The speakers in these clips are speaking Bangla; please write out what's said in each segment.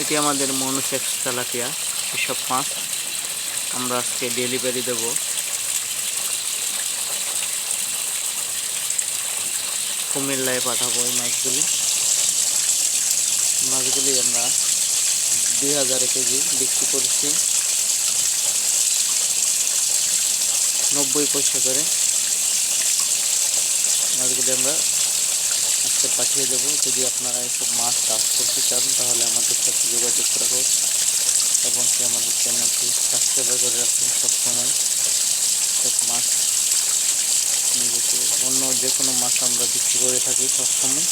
এটি আমাদের মনুসেক্স তেলাপিয়া এসব মাছ। আমরা আজকে ডেলিভারি দেব। কুমিল্লায় পাঠাবো এই মাছগুলি। মাছগুলি আমরা দুই হাজার কেজি বিক্রি করছি। নব্বই পয়সা করে। মাছগুলি আমরা আজকে পাঠিয়ে দেবো। যদি আপনারা এসব মাছ চাষ করতে চান, তাহলে আমাদের সাথে যোগাযোগ রাখুন এবং কি আমাদের চ্যানেলটি সাবস্ক্রাইব করে রাখুন সবসময়। সব মাছ নিজেকে অন্য যে কোনো মাছ আমরা বিক্রি করে থাকি সবসময়।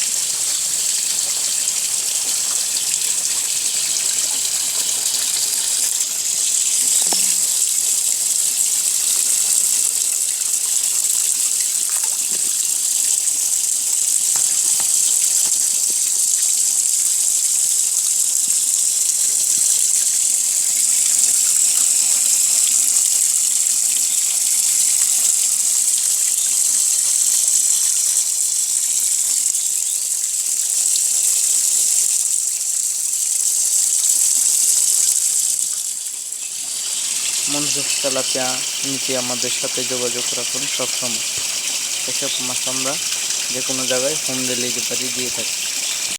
মনসুখ তেলাপিয়া নিতে আমাদের সাথে যোগাযোগ রাখুন সবসময়। এসব মাছ আমরা যে কোনো জায়গায় হোম ডেলিভারি দিয়ে থাকি।